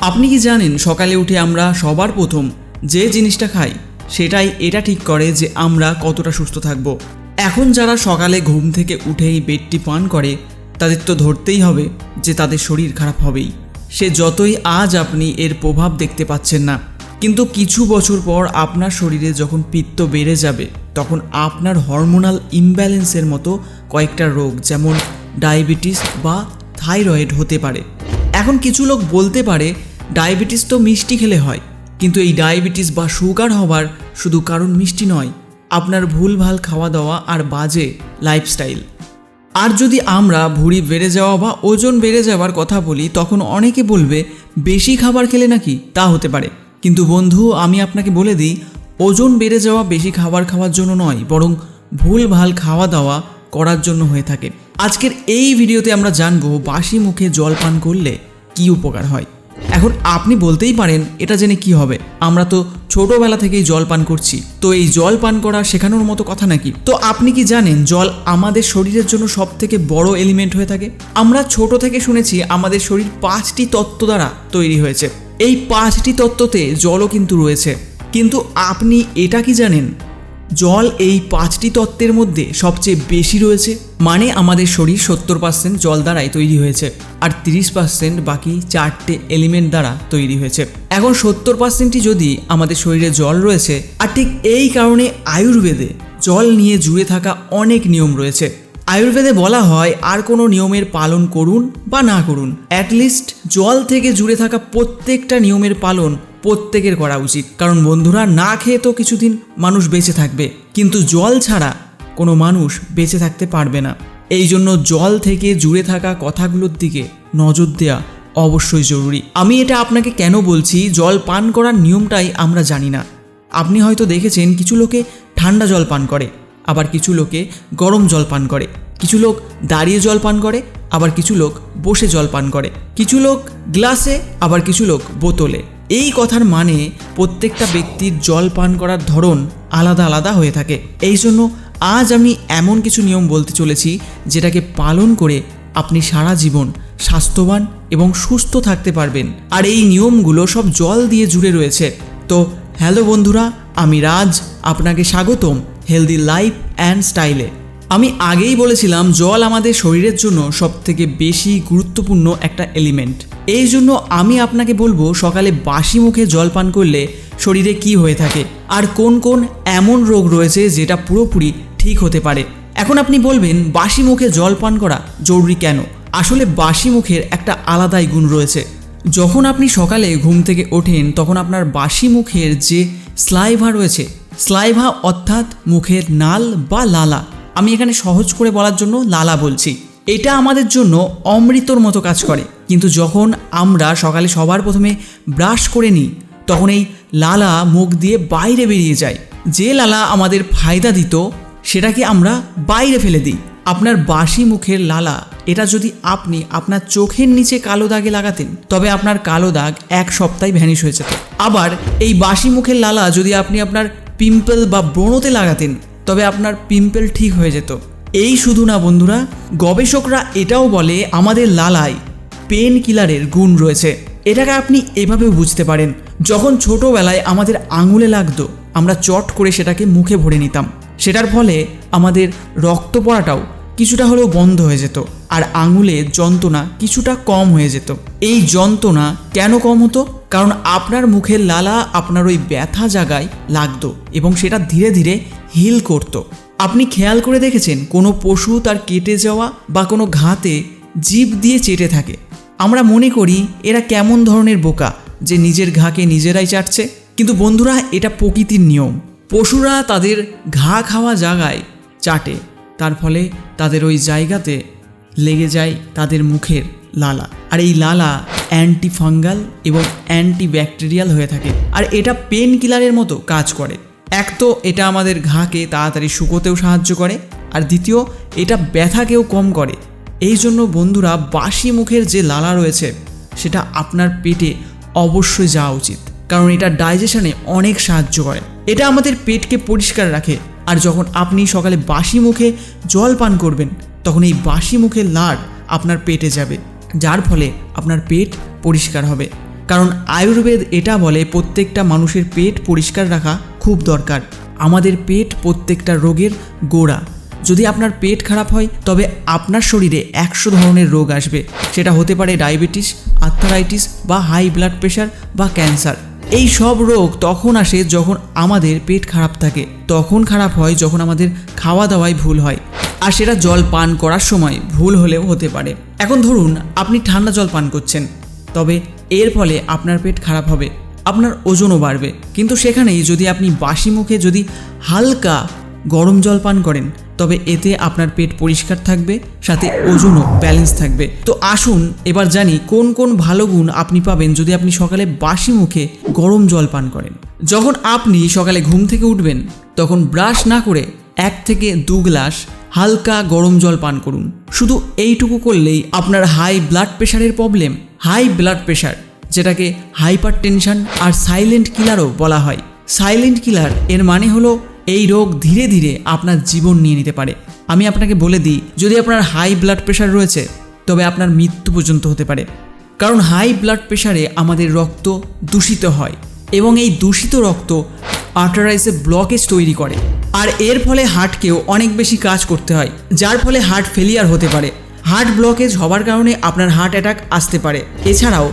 আপনি কি জানেন সকালে উঠে আমরা সবার প্রথম যে জিনিসটা খাই, সেটাই এটা ঠিক করে যে আমরা কতটা সুস্থ থাকব। এখন যারা সকালে ঘুম থেকে উঠেই বেডটি পান করে, তাদের তো ধরতেই হবে যে তাদের শরীর খারাপ হবেই। সে যতই আজ আপনি এর প্রভাব দেখতে পাচ্ছেন না, কিন্তু কিছু বছর পর আপনার শরীরে যখন পিত্ত বেড়ে যাবে, তখন আপনার হরমোনাল ইমব্যালেন্সের মতো কয়েকটা রোগ যেমন ডায়াবেটিস বা থাইরয়েড হতে পারে। এখন কিছু লোক বলতে পারে ডায়াবেটিস তো মিষ্টি খেলে হয়, কিন্তু এই ডায়াবেটিস বা সুগার হওয়ার শুধু কারণ মিষ্টি নয়, আপনার ভুলভাল খাওয়া দাওয়া আর বাজে লাইফস্টাইল আর যদি আমরা ভুঁড়ি বেড়ে যাওয়া বা ওজন বেড়ে যাওয়ার কথা বলি, তখন অনেকে বলবে, বেশি খাবার খেলে নাকি? তা হতে পারে। কিন্তু বন্ধু, আমি আপনাকে বলে দিই, ওজন বেড়ে যাওয়া বেশি খাবার খাওয়ার জন্য নয়, বরং ভুলভাল খাওয়া দাওয়া করার জন্য হয়ে থাকে। আজকের এই ভিডিওতে আমরা জানব বাসি মুখে জল পান করলে কি উপকার হয়। এখন আপনি বলতেই পারেন, এটা জেনে কি হবে? আমরা তো ছোটবেলা থেকেই জল পান করছি। তো এই জল পান করা শেখানোর মতো কথা নাকি? তো আপনি কি জানেন, জল আমাদের শরীরের জন্য সব থেকে বড় এলিমেন্ট হয়ে থাকে? আমরা ছোট থেকে শুনেছি, আমাদের শরীর পাঁচটি তত্ত্ব দ্বারা তৈরি হয়েছে। এই পাঁচটি তত্ত্বতে জলও কিন্তু রয়েছে। কিন্তু আপনি এটা কি জানেন? জল এই পাঁচটি তত্ত্বের মধ্যে সবচেয়ে বেশি রয়েছে মানে আমাদের শরীর সত্তর পার্সেন্ট জল দ্বারাই তৈরি হয়েছে আর তিরিশ পার্সেন্ট বাকি চারটে এলিমেন্ট দ্বারা তৈরি হয়েছে। এখন সত্তর পার্সেন্টই যদি আমাদের শরীরে জল রয়েছে, আর ঠিক এই কারণে আয়ুর্বেদে জল নিয়ে জুড়ে থাকা অনেক নিয়ম রয়েছে। আয়ুর্বেদে বলা হয়, আর কোনো নিয়মের পালন করুন বা না করুন। অ্যাটলিস্ট জল থেকে জুড়ে থাকা প্রত্যেকটা নিয়মের পালন প্রত্যেকের করা উচিত। কারণ বন্ধুরা, না খেয়ে তো কিছুদিন মানুষ বেঁচে থাকবে। কিন্তু জল ছাড়া কোনো মানুষ বেঁচে থাকতে পারবে না। এই জন্য জল থেকে জুড়ে থাকা কথাগুলোর দিকে নজর দেওয়া অবশ্যই জরুরি। আমি এটা আপনাকে কেন বলছি? জল পান করার নিয়মটাই আমরা জানি না। আপনি হয়তো দেখেছেন, কিছু লোকে ঠান্ডা জল পান করে। আবার কিছু লোকে গরম জল পান করে। কিছু লোক দাঁড়িয়ে জল পান করে, আবার কিছু লোক বসে জল পান করে। কিছু লোক গ্লাসে, আবার কিছু লোক বোতলে। এই কথার মানে প্রত্যেকটা ব্যক্তির জল পান করার ধরন আলাদা আলাদা হয়ে থাকে। এই জন্য আজ আমি এমন কিছু নিয়ম বলতে চলেছি, যেটাকে পালন করে আপনি সারা জীবন স্বাস্থ্যবান এবং সুস্থ থাকতে পারবেন। আর এই নিয়মগুলো সব জল দিয়ে জুড়ে রয়েছে। তো হ্যালো বন্ধুরা, আমি রাজ, আপনাকে স্বাগতম। হেলদি লাইফ অ্যান্ড স্টাইলে আমি আগেই বলেছিলাম, জল আমাদের শরীরের জন্য সবথেকে বেশি গুরুত্বপূর্ণ একটা এলিমেন্ট এই জন্য আমি আপনাকে বলব, সকালে বাসি মুখে জল পান করলে শরীরে কি হয়ে থাকে, আর কোন কোন এমন রোগ রয়েছে যেটা পুরোপুরি ঠিক হতে পারে। এখন আপনি বলবেন, বাসি মুখে জল পান করা জরুরি কেন? আসলে বাসি মুখের একটা আলাদাই গুণ রয়েছে। যখন আপনি সকালে ঘুম থেকে ওঠেন, তখন আপনার বাসি মুখের যে স্লাইভা রয়েছে স্লাইভা অর্থাৎ মুখের নাল বা লালা। আমি এখানে সহজ করে বলার জন্য লালা বলছি। এটা আমাদের জন্য অমৃতর মতো কাজ করে। কিন্তু যখন আমরা সকালে সবার প্রথমে ব্রাশ করে নিই, তখন এই লালা মুখ দিয়ে বাইরে বেরিয়ে যায়। যে লালা আমাদের ফায়দা দিত, সেটাকে আমরা বাইরে ফেলে দিই। আপনার বাসি মুখের লালা, এটা যদি আপনি আপনার চোখের নিচে কালো দাগে লাগাতেন, তবে আপনার কালো দাগ এক সপ্তাহে ভ্যানিশ হয়ে যেত। আবার এই বাসি মুখের লালা যদি আপনি আপনার পিম্পল বা ব্রণতে লাগাতেন, তবে আপনার পিম্পল ঠিক হয়ে যেত। এই শুধু না বন্ধুরা, গবেষকরা এটাও বলে আমাদের লালায় পেন কিলারের গুণ রয়েছে। এটাকে আপনি এভাবে বুঝতে পারেন, যখন ছোটোবেলায় আমাদের আঙুলে লাগতো, আমরা চট করে সেটাকে মুখে ভরে নিতাম। সেটার ফলে আমাদের রক্ত পড়াটাও কিছুটা হলেও বন্ধ হয়ে যেত। আর আঙুলে যন্ত্রণা কিছুটা কম হয়ে যেত। এই যন্ত্রণা কেন কম হতো? কারণ আপনার মুখের লালা আপনার ওই ব্যথা জায়গায় লাগতো এবং সেটা ধীরে ধীরে হিল করতো। আপনি খেয়াল করে দেখেছেন, কোনো পশু তার কেটে যাওয়া বা কোনো ঘাতে জীব দিয়ে চেটে থাকে। আমরা মনে করি এরা কেমন ধরনের বোকা যে নিজের ঘাকে নিজেরাই চাটছে। কিন্তু বন্ধুরা, এটা প্রকৃতির নিয়ম। পশুরা তাদের ঘা খাওয়া জায়গায় চাটে। তার ফলে তাদের ওই জায়গাতে লেগে যায় তাদের মুখের লালা। আর এই লালা অ্যান্টি ফাঙ্গাল এবং অ্যান্টি ব্যাকটেরিয়াল হয়ে থাকে। আর এটা পেন কিলারের মতো কাজ করে। এক তো এটা আমাদের ঘাকে তাড়াতাড়ি শুকোতেও সাহায্য করে। আর দ্বিতীয়, এটা ব্যথাকেও কম করে। এই জন্য বন্ধুরা বাসি মুখের যে লালা রয়েছে, সেটা আপনার পেটে অবশ্যই যাওয়া উচিত। কারণ এটা ডাইজেশনে অনেক সাহায্য করে। এটা আমাদের পেটকে পরিষ্কার রাখে। আর যখন আপনি সকালে বাসি মুখে জল পান করবেন তখন এই বাসি মুখের লাড় আপনার পেটে যাবে, যার ফলে আপনার পেট পরিষ্কার হবে। কারণ আয়ুর্বেদ এটা বলে, প্রত্যেকটা মানুষের পেট পরিষ্কার রাখা খুব দরকার। আমাদের পেট প্রত্যেকটা রোগের গোড়া। যদি আপনার পেট খারাপ হয়, তবে আপনার শরীরে একশো ধরনের রোগ আসবে। সেটা হতে পারে ডায়াবেটিস, আর্থারাইটিস বা হাই ব্লাড প্রেশার বা ক্যান্সার। এই সব রোগ তখন আসে যখন আমাদের পেট খারাপ থাকে। তখন খারাপ হয় যখন আমাদের খাওয়া দাওয়ায় ভুল হয়। আর সেটা জল পান করার সময় ভুল হলেও হতে পারে। এখন ধরুন, আপনি ঠান্ডা জল পান করছেন। তবে এর ফলে আপনার পেট খারাপ হবে, আপনার ওজনও বাড়বে। কিন্তু সেখানেই যদি আপনি বাসি মুখে যদি হালকা গরম জল পান করেন, তবে এতে আপনার পেট পরিষ্কার থাকবে, সাথে ওজনও ব্যালেন্স থাকবে। তো আসুন, এবার জানি কোন কোন ভালো গুণ আপনি পাবেন যদি আপনি সকালে বাসি মুখে গরম জল পান করেন। যখন আপনি সকালে ঘুম থেকে উঠবেন, তখন ব্রাশ না করে এক থেকে দু গ্লাস হালকা গরম জল পান করুন। শুধু এইটুকু করলেই আপনার হাই ব্লাড প্রেশারের প্রবলেম হাই ব্লাড প্রেশার যেটাকে হাইপার টেনশন আর সাইলেন্ট কিলারও বলা হয়। সাইলেন্ট কিলার এর মানে হলো এই রোগ ধীরে ধীরে আপনার জীবন নিয়ে নিতে পারে। আমি আপনাকে বলে দিই, যদি আপনার হাই ব্লাড প্রেশার রয়েছে, তবে আপনার মৃত্যু পর্যন্ত হতে পারে। কারণ হাই ব্লাড প্রেশারে আমাদের রক্ত দূষিত হয় এবং এই দূষিত রক্ত আর্টারাইসে ব্লকেজ তৈরি করে। আর এর ফলে হার্টকেও অনেক বেশি কাজ করতে হয়, যার ফলে হার্ট ফেলিয়ার হতে পারে। হার্ট ব্লকেজ হবার কারণে আপনার হার্ট অ্যাটাক আসতে পারে। এছাড়াও,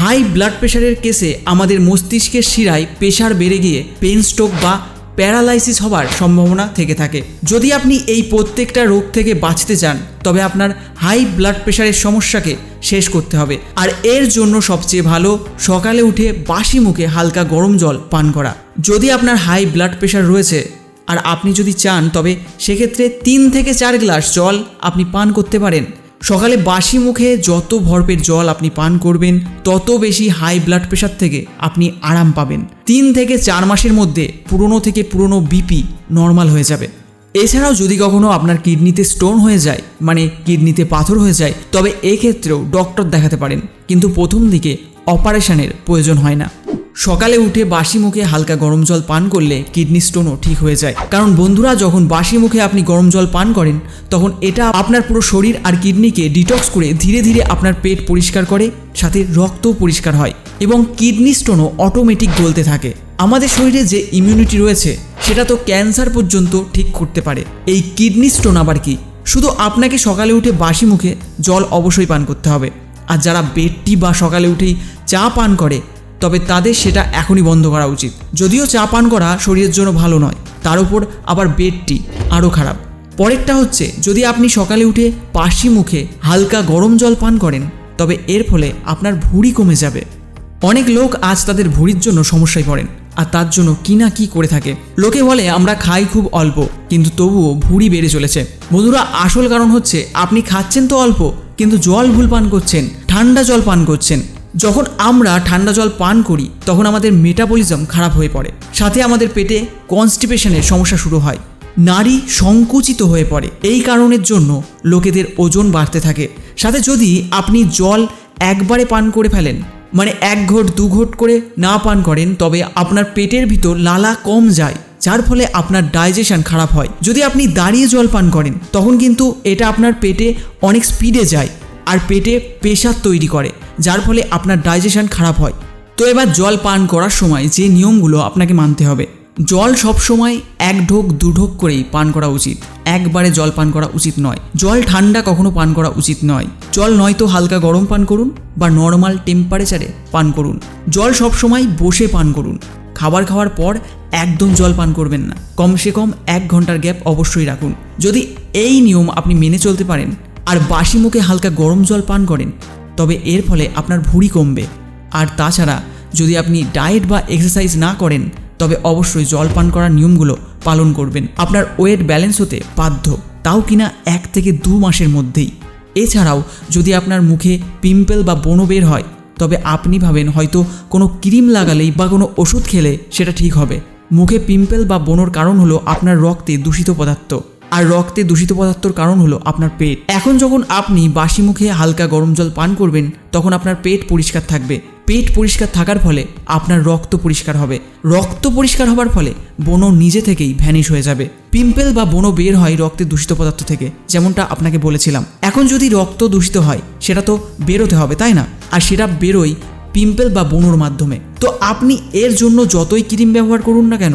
হাই ব্লাড প্রেশারের কেসে আমাদের মস্তিষ্কের শিরায় প্রেশার বেড়ে গিয়ে পেন স্ট্রোক বা প্যারালাইসিস হবার সম্ভাবনা থেকে থাকে। যদি আপনি এই প্রত্যেকটা রোগ থেকে বাঁচতে চান, তবে আপনার হাই ব্লাড প্রেশারের সমস্যাকে শেষ করতে হবে। আর এর জন্য সবচেয়ে ভালো, সকালে উঠে বাসি মুখে হালকা গরম জল পান করা। যদি আপনার হাই ব্লাড প্রেশার রয়েছে আর আপনি যদি চান, তবে সেক্ষেত্রে তিন থেকে চার গ্লাস জল আপনি পান করতে পারেন। সকালে বাসি মুখে যত ভরপেট জল আপনি পান করবেন, তত বেশি হাই ব্লাড প্রেশার থেকে আপনি আরাম পাবেন। তিন থেকে চার মাসের মধ্যে পুরনো থেকে পুরনো বিপি নর্মাল হয়ে যাবে। এছাড়াও যদি কখনো আপনার কিডনিতে স্টোন হয়ে যায় মানে কিডনিতে পাথর হয়ে যায়, তবে এক্ষেত্রেও ডক্টর দেখাতে পারেন। কিন্তু প্রথম দিকে অপারেশনের প্রয়োজন হয় না। সকালে উঠে বাসি মুখে হালকা গরম জল পান করলে কিডনি স্টোনও ঠিক হয়ে যায়। কারণ বন্ধুরা, যখন বাসি মুখে আপনি গরম জল পান করেন, তখন এটা আপনার পুরো শরীর আর কিডনিকে ডিটক্স করে ধীরে ধীরে আপনার পেট পরিষ্কার করে, সাথে রক্তও পরিষ্কার হয় এবং কিডনি স্টোনও অটোমেটিক গলতে থাকে। আমাদের শরীরে যে ইমিউনিটি রয়েছে, সেটা তো ক্যান্সার পর্যন্ত ঠিক করতে পারে। এই কিডনি স্টোন আবার কি? শুধু আপনাকে সকালে উঠে বাসি মুখে জল অবশ্যই পান করতে হবে। আর যারা বেডটি বা সকালে উঠেই চা পান করে তবে তাদের সেটা এখনই বন্ধ করা উচিত। যদিও চা পান করা শরীরের জন্য ভালো নয়, তার উপর আবার বেডটি আরও খারাপ। পরেরটা হচ্ছে, যদি আপনি সকালে উঠে পাশি মুখে হালকা গরম জল পান করেন, তবে এর ফলে আপনার ভুঁড়ি কমে যাবে। অনেক লোক আজ তাদের ভুঁড়ির জন্য সমস্যায় পড়েন, আর তার জন্য কি না কি করে থাকে। লোকে বলে, আমরা খাই খুব অল্প, কিন্তু তবুও ভুঁড়ি বেড়ে চলেছে। বন্ধুরা আসল কারণ হচ্ছে, আপনি খাচ্ছেন তো অল্প, কিন্তু জল ভুল পান করছেন, ঠান্ডা জল পান করছেন। যখন আমরা ঠান্ডা জল পান করি, তখন আমাদের মেটাবলিজম খারাপ হয়ে পড়ে। সাথে আমাদের পেটে কনস্টিপেশনের সমস্যা শুরু হয়। নারী সংকুচিত হয়ে পড়ে। এই কারণের জন্য লোকেদের ওজন বাড়তে থাকে। সাথে যদি আপনি জল একবারে পান করে ফেলেন মানে এক ঘট, দু ঘট করে না পান করেন, তবে আপনার পেটের ভিতর লালা কম যায়, যার ফলে আপনার ডাইজেশন খারাপ হয়। যদি আপনি দাঁড়িয়ে জল পান করেন, তখন কিন্তু এটা আপনার পেটে অনেক স্পিডে যায়। আর পেটে প্রেশার তৈরি করে, যার ফলে আপনার ডাইজেশন খারাপ হয়। তো এবার জল পান করার সময় যে নিয়মগুলো আপনাকে মানতে হবে। জল সবসময় এক ঢোক, দু ঢোক করেই পান করা উচিত। একবারে জল পান করা উচিত নয়। জল ঠান্ডা কখনো পান করা উচিত নয়। জল নয়তো হালকা গরম পান করুন বা নর্মাল টেম্পারেচারে পান করুন। জল সবসময় বসে পান করুন। খাবার খাওয়ার পর একদম জল পান করবেন না। কমসে কম এক ঘণ্টার গ্যাপ অবশ্যই রাখুন। যদি এই নিয়ম আপনি মেনে চলতে পারেন আর বাসি মুখে হালকা গরম জল পান করেন, তবে এর ফলে আপনার ভুঁড়ি কমবে। আর তাছাড়া, যদি আপনি ডায়েট বা এক্সারসাইজ না করেন, তবে অবশ্যই জল পান করার নিয়মগুলো পালন করবেন। আপনার ওয়েট ব্যালেন্স হতে বাধ্য, তাও কিনা এক থেকে দু মাসের মধ্যেই। এছাড়াও, যদি আপনার মুখে পিম্পল বা বনো বের হয়, তবে আপনি ভাবেন হয়তো কোনো ক্রিম লাগালেই বা কোনো ওষুধ খেলে সেটা ঠিক হবে। মুখে পিম্পল বা বনোর কারণ হলো আপনার রক্তে দূষিত পদার্থ। আর রক্তে দূষিত পদার্থর কারণ হলো আপনার পেট। এখন যখন আপনি বাসি মুখে হালকা গরম জল পান করবেন, তখন আপনার পেট পরিষ্কার থাকবে। পেট পরিষ্কার থাকার ফলে আপনার রক্ত পরিষ্কার হবে। রক্ত পরিষ্কার হবার ফলে বনো নিজে থেকেই ভ্যানিশ হয়ে যাবে। পিম্পল বা বনো বের হয় রক্তের দূষিত পদার্থ থেকে, যেমনটা আপনাকে বলেছিলাম। এখন যদি রক্ত দূষিত হয়, সেটা তো বেরোতে হবে, তাই না? আর সেটা বেরোয় পিম্পল বা বনোর মাধ্যমে। তো আপনি এর জন্য যতই ক্রিম ব্যবহার করুন না কেন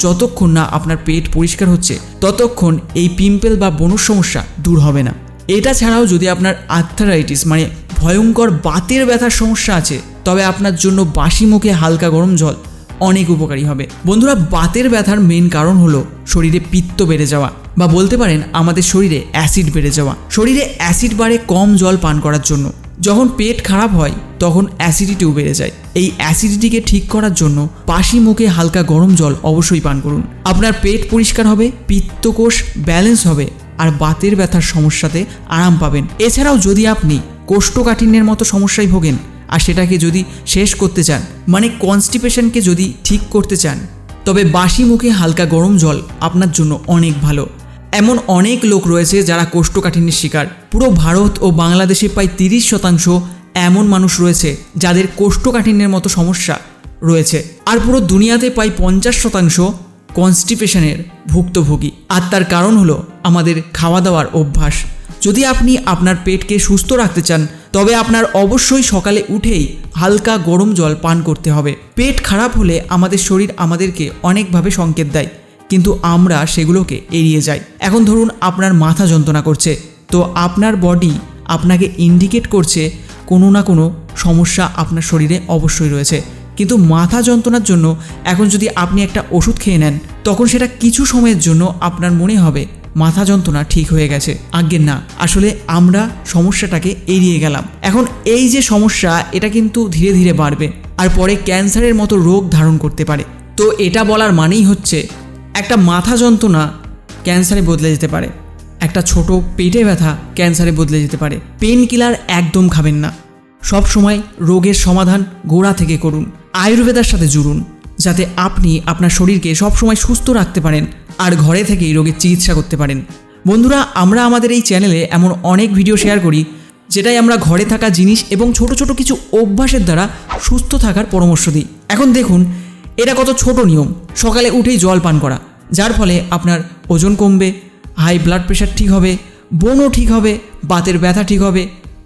যতক্ষণ না আপনার পেট পরিষ্কার হচ্ছে, ততক্ষণ এই পিম্পল বা বনুর সমস্যা দূর হবে না। এটা ছাড়াও যদি আপনার আর্থারাইটিস মানে ভয়ঙ্কর বাতের ব্যথার সমস্যা আছে, তবে আপনার জন্য বাসি মুখে হালকা গরম জল অনেক উপকারী হবে। বন্ধুরা, বাতের ব্যথার মেন কারণ হলো শরীরে পিত্ত বেড়ে যাওয়া বা বলতে পারেন আমাদের শরীরে অ্যাসিড বেড়ে যাওয়া। শরীরে অ্যাসিড বাড়ে কম জল পান করার জন্য। যখন পেট খারাপ হয়, তখন অ্যাসিডিটিও বেড়ে যায়। এই অ্যাসিডিটিকে ঠিক করার জন্য পাশি মুখে হালকা গরম জল অবশ্যই পান করুন। আপনার পেট পরিষ্কার হবে, পিত্তকোষ ব্যালেন্স হবে, আর বাতের ব্যথার সমস্যাতে আরাম পাবেন। এছাড়াও যদি আপনি কোষ্ঠকাঠিন্যের মতো সমস্যায় ভোগেন, আর সেটাকে যদি শেষ করতে চান মানে কনস্টিপেশনকে যদি ঠিক করতে চান, তবে বাসি মুখে হালকা গরম জল আপনার জন্য অনেক ভালো। এমন অনেক লোক রয়েছে যারা কোষ্ঠকাঠিন্যের শিকার। পুরো ভারত ও বাংলাদেশে প্রায় তিরিশ শতাংশ এমন মানুষ রয়েছে যাদের কোষ্ঠকাঠিন্যের মতো সমস্যা রয়েছে। আর পুরো দুনিয়াতে প্রায় পঞ্চাশ শতাংশ কনস্টিপেশনের ভুক্তভোগী। আর তার কারণ হলো আমাদের খাওয়া দাওয়ার অভ্যাস। যদি আপনি আপনার পেটকে সুস্থ রাখতে চান, তবে আপনার অবশ্যই সকালে উঠেই হালকা গরম জল পান করতে হবে। পেট খারাপ হলে আমাদের শরীর আমাদেরকে অনেকভাবে সংকেত দেয়। কিন্তু আমরা সেগুলোকে এড়িয়ে যাই। এখন ধরুন আপনার মাথা যন্ত্রণা করছে। তো আপনার বডি আপনাকে ইন্ডিকেট করছে কোনো না কোনো সমস্যা আপনার শরীরে অবশ্যই রয়েছে। কিন্তু মাথা যন্ত্রণার জন্য এখন যদি আপনি একটা ওষুধ খেয়ে নেন, তখন সেটা কিছু সময়ের জন্য আপনার মনে হবে মাথা যন্ত্রণা ঠিক হয়ে গেছে। আজ্ঞে না, আসলে আমরা সমস্যাটাকে এড়িয়ে গেলাম। এখন এই যে সমস্যা, এটা কিন্তু ধীরে ধীরে বাড়বে। আর পরে ক্যান্সারের মতো রোগ ধারণ করতে পারে। তো এটা বলার মানেই হচ্ছে একটা মাথা যন্ত্রণা ক্যান্সারে বদলে যেতে পারে। একটা ছোট পেটে ব্যথা ক্যান্সারে বদলে যেতে পারে। পেন কিলার একদম খাবেন না। সব সময় রোগের সমাধান গোড়া থেকে করুন। আয়ুর্বেদার সাথে জুড়ুন, যাতে আপনি আপনার শরীরকে সবসময় সুস্থ রাখতে পারেন আর ঘরে থেকেই রোগের চিকিৎসা করতে পারেন। বন্ধুরা, আমরা আমাদের এই চ্যানেলে এমন অনেক ভিডিও শেয়ার করি, যেটাই আমরা ঘরে থাকা জিনিস এবং ছোট ছোট কিছু অভ্যাসের দ্বারা সুস্থ থাকার পরামর্শ দিই। এখন দেখুন এটা কত ছোট নিয়ম। সকালে উঠেই জল পান করা। যার ফলে আপনার ওজন কমবে হাই ব্লাড প্রেশার ঠিক হবে, বনও ঠিক হবে, বাতের ব্যথা ঠিক হবে,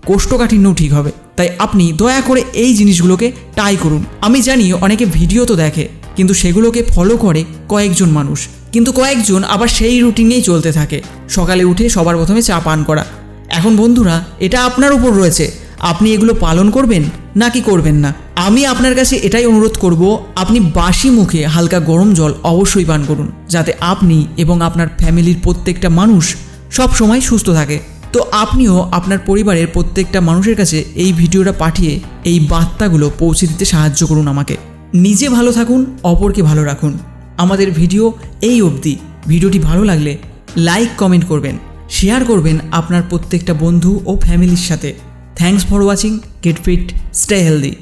কোষ্ঠকাঠিন্যও ঠিক হবে। তাই আপনি দয়া করে এই জিনিসগুলোকে ট্রাই করুন। আমি জানি অনেকে ভিডিও তো দেখে, কিন্তু সেগুলোকে ফলো করে কয়েকজন মানুষ। কিন্তু কয়েকজন আবার সেই রুটিনেই চলতে থাকে। সকালে উঠে সবার প্রথমে চা পান করা। এখন বন্ধুরা, এটা আপনার উপর রয়েছে। আপনি এগুলো পালন করবেন নাকি করবেন না? আমি আপনার কাছে এটাই অনুরোধ করব, আপনি বাসি মুখে হালকা গরম জল অবশ্যই পান করুন, যাতে আপনি এবং আপনার ফ্যামিলির প্রত্যেকটা মানুষ সব সময় সুস্থ থাকে। তো আপনিও আপনার পরিবারের প্রত্যেকটা মানুষের কাছে এই ভিডিওটা পাঠিয়ে এই বার্তাগুলো পৌঁছে দিতে সাহায্য করুন আমাকে। নিজে ভালো থাকুন, অপরকে ভালো রাখুন। আমাদের ভিডিও এই অবধি। ভিডিওটি ভালো লাগলে লাইক, কমেন্ট করবেন। শেয়ার করবেন আপনার প্রত্যেকটা বন্ধু ও ফ্যামিলির সাথে। Thanks for watching get fit stay healthy